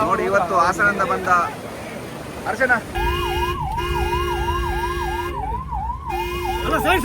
ನೋಡಿ ಇವತ್ತು ಹಾಸನದಿಂದ ಬಂದ ಅರ್ಚನಾ. ಅಲ್ಲ side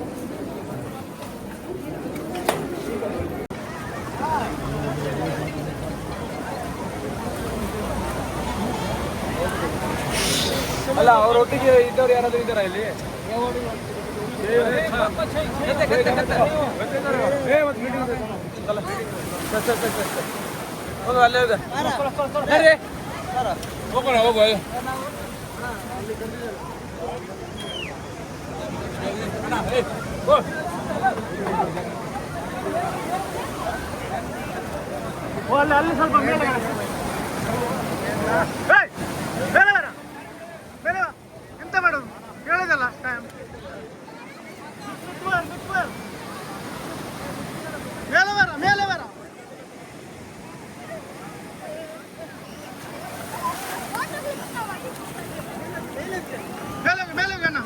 ಒಟ್ಟಿಗೆ ಇದ್ದವ್ರು ಯಾರಾದ್ರೂ ಇದ್ದಾರಾ ಇಲ್ಲಿ ಅಲ್ಲೇ ಇದೆ ಹೋಗೋಣ ಅಲ್ಲಿ ಅಲ್ಲಿ ಸ್ವಲ್ಪ ಮೇಲೆ ಬರ ಮೇಲೆ ಬಾ. ಎಂತ ಮಾಡೋದು ಹೇಳಿದಲ್ಲ ಟೈಮ್ ಮೇಲೆ ಬರ ಮೇಲೆ ಬರ ಮೇಲೆ ಹೋಗು, ಮೇಲೆ ಹೋಗು ಅಣ್ಣ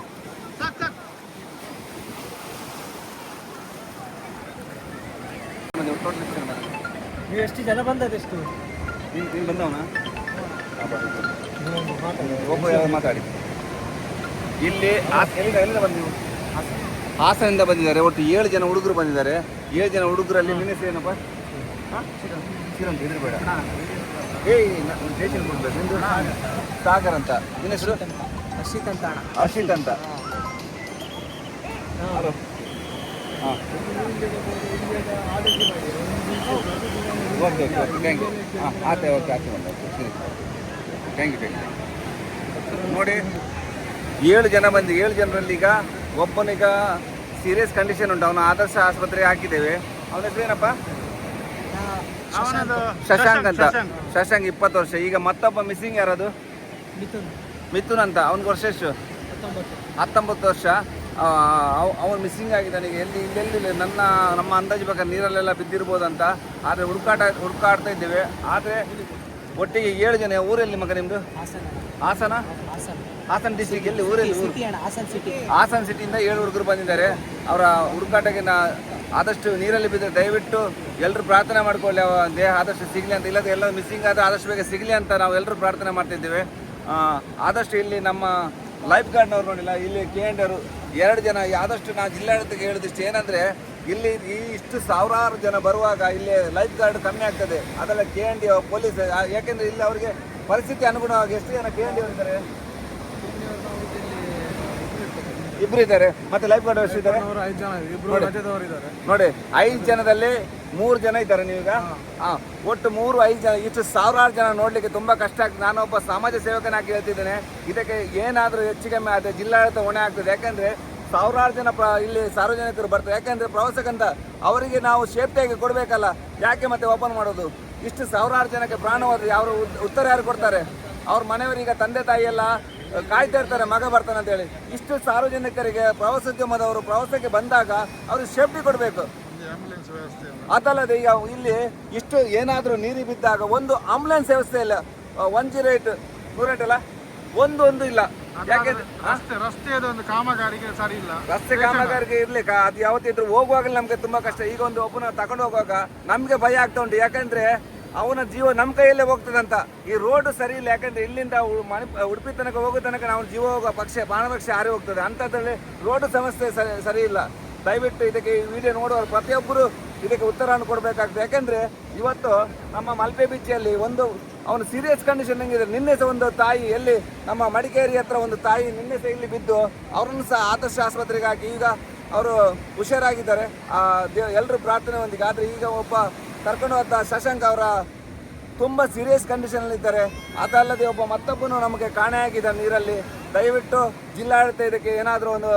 ಸಾಕು ಸಾಕು ನೀವು ಎಷ್ಟು ಜನ ಬಂದದೆಷ್ಟು ನೀನು ಬಂದವನ? ಒಬ್ಬ ಯಾರು ಮಾತಾಡಿ. ಇಲ್ಲಿ ಹಾಸ- ಎಲ್ಲಿಂದ ಎಲ್ಲಿಂದ ಬಂದು ನೀವು ಹಾಸನದಿಂದ ಬಂದಿದ್ದಾರೆ ಒಟ್ಟು ಏಳು ಜನ ಹುಡುಗರು ಬಂದಿದ್ದಾರೆ. ಏಳು ಜನ ಹುಡುಗರಲ್ಲಿ ನಿನ್ನ ಹೆಸರು ಏನಪ್ಪ ಹಾಂ ಶ್ರೀರಂತ್ ಹೆದರ್ಬೇಡ ಏಯ್ ನ- ಸ್ಟೇಷನ್ ಕೊಡ್ಬೇಕು. ನಿಂದು ಸಾಗರ್ ಅಂತ. ನಿನ್ನ ಹೆಸರು? ಹರ್ಷಿತ್ ಅಂತ. ಅಣ್ಣ. ಅರ್ಷಿತ್ ಅಂತ. ಹಾಂ. Okay okay okay thank you ಹಾಂ ಆಯ್ತು ಓಕೆ ಆಯ್ತು ಥ್ಯಾಂಕ್ ಯು ಥ್ಯಾಂಕ್ ಯು ನೋಡಿ ಏಳು ಜನ ಬಂದು ಏಳು ಜನರಲ್ಲಿ ಈಗ ಒಬ್ಬನೀಗ ಸೀರಿಯಸ್ ಕಂಡೀಷನ್ ಉಂಟು. ಅವನು ಆದರ್ಶ ಆಸ್ಪತ್ರೆಗೆ ಹಾಕಿದ್ದೇವೆ. ಅವನ ಹೆಸರು ಏನಪ್ಪ? ಅವನದು ಶಶಾಂಕ್ ಅಂತ. ಶಶಾಂಕ್. ಇಪ್ಪತ್ತು ವರ್ಷ. ಈಗ ಮತ್ತೊಬ್ಬ ಮಿಸ್ಸಿಂಗ್ ಯಾರದು? ಮಿಥುನ್. ಅಂತ. ಅವ್ನಿಗೆ ವರ್ಷ ಎಷ್ಟು? ಹತ್ತೊಂಬತ್ತು ವರ್ಷ. ಅವನು ಮಿಸ್ಸಿಂಗ್ ಆಗಿದ್ದಾನೆ. ಈಗ ಎಲ್ಲಿ ಇಲ್ಲೆಲ್ಲಿ ನನ್ನ ನಮ್ಮ ಅಂದಾಜು ಪ್ರಕಾರ ನೀರಲ್ಲೆಲ್ಲ ಬಿದ್ದಿರ್ಬೋದಂತ. ಆದರೆ ಹುಡುಕಾಟ ಹುಡುಕಾಡ್ತಾ ಇದ್ದೇವೆ. ಆದರೆ ಒಟ್ಟಿಗೆ ಏಳು ಜನ ಊರಲ್ಲಿ ಮಗ ನಿಮ್ಮದು ಹಾಸನ. ಹಾಸನ? ಹಾಸನ. ಹಾಸನ ಡಿಸ್ಟಿಕ್ ಎಲ್ಲಿ? ಊರಲ್ಲಿ? ಹಾಸನ ಸಿಟಿ ಹಾಸನ ಸಿಟಿಯಿಂದ ಏಳು ಹುಡುಗರು ಬಂದಿದ್ದಾರೆ. ಅವರ ಹುಡುಕಾಟಕ್ಕೆ ನಾ ಆದಷ್ಟು ನೀರಲ್ಲಿ ಬಿದ್ದರೆ ದಯವಿಟ್ಟು ಎಲ್ಲರೂ ಪ್ರಾರ್ಥನೆ ಮಾಡ್ಕೊಳ್ಳಿ. ಅವ ದೇಹ ಆದಷ್ಟು ಸಿಗಲಿ ಅಂತ. ಇಲ್ಲದೆ ಎಲ್ಲ ಮಿಸ್ಸಿಂಗ್ ಆದರೆ ಆದಷ್ಟು ಬೇಗ ಸಿಗಲಿ ಅಂತ ನಾವು ಎಲ್ಲರೂ ಪ್ರಾರ್ಥನೆ ಮಾಡ್ತಿದ್ದೇವೆ. ಆದಷ್ಟು ಇಲ್ಲಿ ನಮ್ಮ ಲೈಫ್ ಗಾರ್ಡ್ನವ್ರು ನೋಡಿಲ್ಲ. ಇಲ್ಲಿ ಕೆ ಎನ್ ಅವರು ಎರಡು ಜನ, ಆದಷ್ಟು ನಾನು ಜಿಲ್ಲಾಡಳಿತಕ್ಕೆ ಹೇಳಿದಿಷ್ಟು ಏನಂದರೆ, ಇಲ್ಲಿ ಈ ಇಷ್ಟು ಸಾವಿರಾರು ಜನ ಬರುವಾಗ ಇಲ್ಲಿ ಲೈಫ್ ಗಾರ್ಡ್ ಕಮ್ಮಿ ಆಗ್ತದೆ. ಅದೆಲ್ಲ ಕೆ ಎನ್ ಡಿ ಪೊಲೀಸ್ ಯಾಕೆಂದರೆ ಇಲ್ಲಿ ಅವರಿಗೆ ಪರಿಸ್ಥಿತಿ ಅನುಗುಣವಾಗಿ ಎಷ್ಟು ಜನ ಕೆ ಎನ್ ಡಿ ಇಬ್ರು ಇದ್ದಾರೆ ಮತ್ತೆ ಲೈಫ್ ಗಾರ್ಡ್ ಎಷ್ಟು ಇದ್ದಾರೆ. ಐದು ಜನ ಇಬ್ರು ಇದ್ದಾರೆ. ನೋಡಿ ಐದು ಜನದಲ್ಲಿ ಮೂರು ಜನ ಇದ್ದಾರೆ ನೀವೀಗ. ಹಾ. ಒಟ್ಟು ಮೂರು ಐದು ಜನ ಇಷ್ಟು ಸಾವಿರಾರು ಜನ ನೋಡ್ಲಿಕ್ಕೆ ತುಂಬಾ ಕಷ್ಟ ಆಗ್ತದೆ. ನಾನು ಒಬ್ಬ ಸಮಾಜ ಸೇವಕನಾಗಿ ಹೇಳ್ತಿದ್ದೇನೆ. ಇದಕ್ಕೆ ಏನಾದರೂ ಹೆಚ್ಚು ಕಮ್ಮಿ ಆದರೆ ಜಿಲ್ಲಾಡಳಿತ ಹೊಣೆ ಆಗ್ತದೆ. ಯಾಕಂದ್ರೆ ಸಾವಿರಾರು ಜನ ಪ್ರ ಇಲ್ಲಿ ಸಾರ್ವಜನಿಕರು ಬರ್ತಾರೆ. ಯಾಕಂದ್ರೆ ಪ್ರವಾಸಕ್ಕಂತ ಅವರಿಗೆ ನಾವು ಸೇಫ್ಟಿಯಾಗಿ ಕೊಡಬೇಕಲ್ಲ. ಯಾಕೆ ಮತ್ತೆ ಓಪನ್ ಮಾಡೋದು? ಇಷ್ಟು ಸಾವಿರಾರು ಜನಕ್ಕೆ ಪ್ರಾಣ ಹೋದ್ರೆ ಅವರು ಉತ್ತರ ಯಾರು ಕೊಡ್ತಾರೆ? ಅವ್ರ ಮನೆಯವರೀಗ ತಂದೆ ತಾಯಿ ಎಲ್ಲ ಕಾಯ್ತಾ ಇರ್ತಾರೆ ಮಗ ಬರ್ತಾನೆ ಅಂತ ಹೇಳಿ. ಇಷ್ಟು ಸಾರ್ವಜನಿಕರಿಗೆ ಪ್ರವಾಸೋದ್ಯಮದವರು ಪ್ರವಾಸಕ್ಕೆ ಬಂದಾಗ ಅವ್ರಿಗೆ ಸೇಫ್ಟಿ ಕೊಡಬೇಕು. ಅದಲ್ಲದೆ ಈಗ ಇಲ್ಲಿ ಇಷ್ಟು ಏನಾದರೂ ನೀರು ಬಿದ್ದಾಗ ಒಂದು ಆಂಬುಲೆನ್ಸ್ ವ್ಯವಸ್ಥೆ ಇಲ್ಲ. ಒನ್ ಜೀರೋ ಏಟ್ ನೂರ ಏಟ್ ಅಲ್ಲ? ಒಂದು ಒಂದು ಇಲ್ಲ ಕಾಮಗಾರಿಗೆ ಸರಿ ಇಲ್ಲ. ರಸ್ತೆ ಕಾಮಗಾರಿಗೆ ಇರ್ಲಿಕ್ಕ ಅದು ಯಾವತ್ತಿದ್ರು ಹೋಗುವಾಗ ನಮ್ಗೆ ತುಂಬಾ ಕಷ್ಟ. ಈಗ ಒಂದು ಒಬ್ಬನ ತಗೊಂಡು ಹೋಗುವಾಗ ನಮ್ಗೆ ಭಯ ಆಗ್ತಾ ಉಂಟು. ಯಾಕಂದ್ರೆ ಅವನ ಜೀವ ನಮ್ಮ ಕೈಯಲ್ಲೇ ಹೋಗ್ತದಂತ. ಈ ರೋಡ್ ಸರಿ ಇಲ್ಲ, ಯಾಕಂದ್ರೆ ಇಲ್ಲಿಂದ ಉಡುಪಿ ತನಕ ಹೋಗೋ ತನಕ ನಾವು ಜೀವ ಹೋಗೋ ಪಕ್ಷ ಬಾಣಪಕ್ಷ ಹಾರಿ ಹೋಗ್ತದೆ. ಅಂಥದ್ರಲ್ಲಿ ರೋಡ್ ಸಮಸ್ಯೆ ಸರಿ ಸರಿ ಇಲ್ಲ. ದಯವಿಟ್ಟು ಇದಕ್ಕೆ ಈ ವಿಡಿಯೋ ನೋಡುವವರು ಪ್ರತಿಯೊಬ್ಬರು ಇದಕ್ಕೆ ಉತ್ತರವನ್ನು ಕೊಡಬೇಕಾಗ್ತದೆ. ಯಾಕಂದ್ರೆ ಇವತ್ತು ನಮ್ಮ ಮಲ್ಪೆ ಬೀಚಿಯಲ್ಲಿ ಒಂದು ಅವನು ಸೀರಿಯಸ್ ಕಂಡೀಷನ್ ಹೆಂಗಿದೆ? ನಿನ್ನೆ ಸಹ ಒಂದು ತಾಯಿ ಎಲ್ಲಿ ನಮ್ಮ ಮಡಿಕೇರಿ ಹತ್ರ ಒಂದು ತಾಯಿ ನಿನ್ನೆ ಸಹ ಇಲ್ಲಿ ಬಿದ್ದು, ಅವರನ್ನು ಸಹ ಆದರ್ಶ ಆಸ್ಪತ್ರೆಗೆ ಹಾಕಿ ಈಗ ಅವರು ಹುಷಾರಾಗಿದ್ದಾರೆ. ಎಲ್ಲರೂ ಪ್ರಾರ್ಥನೆ ಹೊಂದಿಗೆ. ಆದರೆ ಈಗ ಒಬ್ಬ ಕರ್ಕೊಂಡು ಹೋದ ಶಶಾಂಕ್ ಅವರ ತುಂಬ ಸೀರಿಯಸ್ ಕಂಡೀಷನಲ್ಲಿ ಇದ್ದಾರೆ. ಅದಲ್ಲದೆ ಒಬ್ಬ ಮತ್ತೊಬ್ಬನು ನಮಗೆ ಕಾಣೆಯಾಗಿದೆ ನೀರಲ್ಲಿ. ದಯವಿಟ್ಟು ಜಿಲ್ಲಾಡಳಿತ ಇದಕ್ಕೆ ಏನಾದರೂ ಒಂದು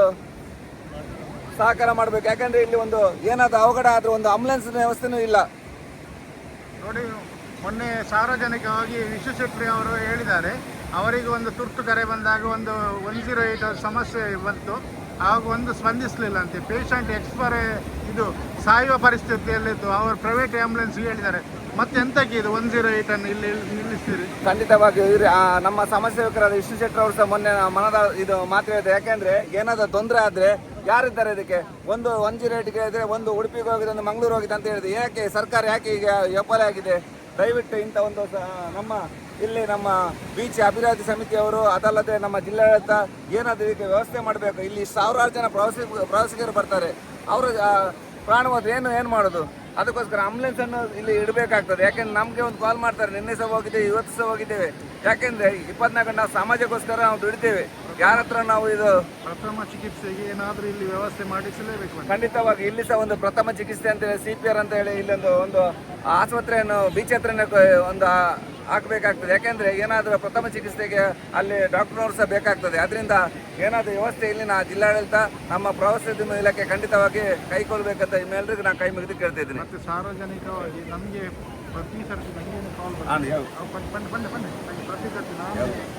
ಸಹಕಾರ ಮಾಡಬೇಕು. ಯಾಕಂದ್ರೆ ಇಲ್ಲಿ ಒಂದು ಏನಾದರೂ ಅವಘಡ ಆದರೂ ಒಂದು ಆಂಬುಲೆನ್ಸ್ ವ್ಯವಸ್ಥೆನೂ ಇಲ್ಲ. ನೋಡಿ, ಮೊನ್ನೆ ಸಾರ್ವಜನಿಕವಾಗಿ ವಿಶ್ವಶೆಟ್ಟಿ ಅವರು ಹೇಳಿದ್ದಾರೆ. ಅವರಿಗೆ ಒಂದು ತುರ್ತು ಕರೆ ಬಂದಾಗ ಒಂದು ಒನ್ ಜೀರೋ ಏಟ್ ಸಮಸ್ಯೆ ಬಂತು. ಆವಾಗ ಒಂದು ಸ್ಪಂದಿಸಲಿಲ್ಲ ಅಂತೆ. ಪೇಷಂಟ್ ಎಕ್ಸ್ಪೈರ್ ಇದು ಸಾಯುವ ಪರಿಸ್ಥಿತಿಯಲ್ಲಿತ್ತು ಅವರು ಪ್ರೈವೇಟ್ ಆ್ಯಂಬುಲೆನ್ಸ್ ಹೇಳಿದ್ದಾರೆ. ಮತ್ತೆ ಎಂತಕ್ಕೆ ಇದು ಒನ್ ಜೀರೋ ಏಟನ್ನು ಇಲ್ಲಿ ನಿಲ್ಲಿಸ್ತೀರಿ? ಖಂಡಿತವಾಗಿ ಇವ್ರು, ಆ, ನಮ್ಮ ಸಮಾಜ ಸೇವಕರಾದ ವಿಷ್ಣು ಶೆಟ್ಟರ್ ಅವರು ಸಹ ಮೊನ್ನೆ ಮನದ ಇದು ಮಾತು ಹೇಳಿದೆ ಯಾಕೆಂದ್ರೆ ಏನಾದ್ರು ತೊಂದರೆ ಆದ್ರೆ ಯಾರಿದ್ದಾರೆ ಇದಕ್ಕೆ? ಒಂದು ಒನ್ ಜೀರೋ ಏಟ್ಗೆ ಇದ್ರೆ ಒಂದು ಉಡುಪಿಗೆ ಹೋಗಿದೆ ಒಂದು ಮಂಗಳೂರು ಹೋಗಿದೆ ಅಂತ ಹೇಳಿದೆ ಯಾಕೆ ಸರ್ಕಾರ ಯಾಕೆ ಈಗ ವ್ಯಾಪಾರ ಆಗಿದೆ? ದಯವಿಟ್ಟು ಇಂಥ ಒಂದು ನಮ್ಮ ಇಲ್ಲಿ ನಮ್ಮ ಬೀಚ್ ಅಭಿವೃದ್ಧಿ ಸಮಿತಿಯವರು ಅದಲ್ಲದೆ ನಮ್ಮ ಜಿಲ್ಲಾಡಳಿತ ಏನಾದರೂ ಇದಕ್ಕೆ ವ್ಯವಸ್ಥೆ ಮಾಡಬೇಕು? ಇಲ್ಲಿ ಸಾವಿರಾರು ಜನ ಪ್ರವಾಸಿ ಪ್ರವಾಸಿಗರು ಬರ್ತಾರೆ. ಅವರು ಪ್ರಾಣ ಹೋದ್ರೆ ಏನು ಏನು ಮಾಡೋದು? ಅದಕ್ಕೋಸ್ಕರ ಆಂಬುಲೆನ್ಸ್ ಅನ್ನು ಇಲ್ಲಿ ಇಡಬೇಕಾಗ್ತದೆ. ಯಾಕೆಂದ್ರೆ ನಮಗೆ ಒಂದು ಕಾಲ್ ಮಾಡ್ತಾರೆ ನಿನ್ನೆ ಸಹ ಹೋಗಿದ್ದೇವೆ ಇವತ್ತು ಸಹ ಹೋಗಿದ್ದೇವೆ. ಯಾಕೆಂದ್ರೆ ಇಪ್ಪತ್ನಾಲ್ಕು ನಾವು ಸಮಾಜಕ್ಕೋಸ್ಕರ ನಾವು ದುಡಿತೇವೆ. ಯಾರ ಹತ್ರ ನಾವು ಇದು ಪ್ರಥಮ ಚಿಕಿತ್ಸೆಗೆ ಏನಾದರೂ ಇಲ್ಲಿ ವ್ಯವಸ್ಥೆ ಮಾಡಿಸಲೇಬೇಕು. ಖಂಡಿತವಾಗಿ ಇಲ್ಲಿ ಸಹ ಒಂದು ಪ್ರಥಮ ಚಿಕಿತ್ಸೆ ಅಂತ ಹೇಳಿ ಸಿ ಪಿ ಆರ್ ಅಂತ ಹೇಳಿ ಇಲ್ಲೊಂದು ಒಂದು ಆಸ್ಪತ್ರೆಯನ್ನು ಬೀಚ್ ಹತ್ರನೇ ಒಂದು ಹಾಕಬೇಕಾಗ್ತದೆ. ಯಾಕೆಂದರೆ ಏನಾದರೂ ಪ್ರಥಮ ಚಿಕಿತ್ಸೆಗೆ ಅಲ್ಲಿ ಡಾಕ್ಟರ್ನವರು ಸಹ ಬೇಕಾಗ್ತದೆ. ಅದರಿಂದ ಏನಾದರೂ ವ್ಯವಸ್ಥೆ ಇಲ್ಲಿನ ಜಿಲ್ಲಾಡಳಿತ ನಮ್ಮ ಪ್ರವಾಸೋದ್ಯಮ ಇಲಾಖೆ ಖಂಡಿತವಾಗಿ ಕೈಗೊಳ್ಬೇಕಂತ ನಿಮ್ಮೆಲ್ಲರಿಗೂ ನಾನು ಕೈ ಮುಗಿದು ಕೇಳ್ತಾ ಇದ್ದೀನಿ. ಮತ್ತು ಸಾರ್ವಜನಿಕವಾಗಿ ನಮಗೆ ಪ್ರತಿ ಸರ್ತಿ ನನಗೇನು ಕಾಲ್ ಬನ್ನಿ ಪ್ರತಿ ಸರ್ತಿ ನಾನು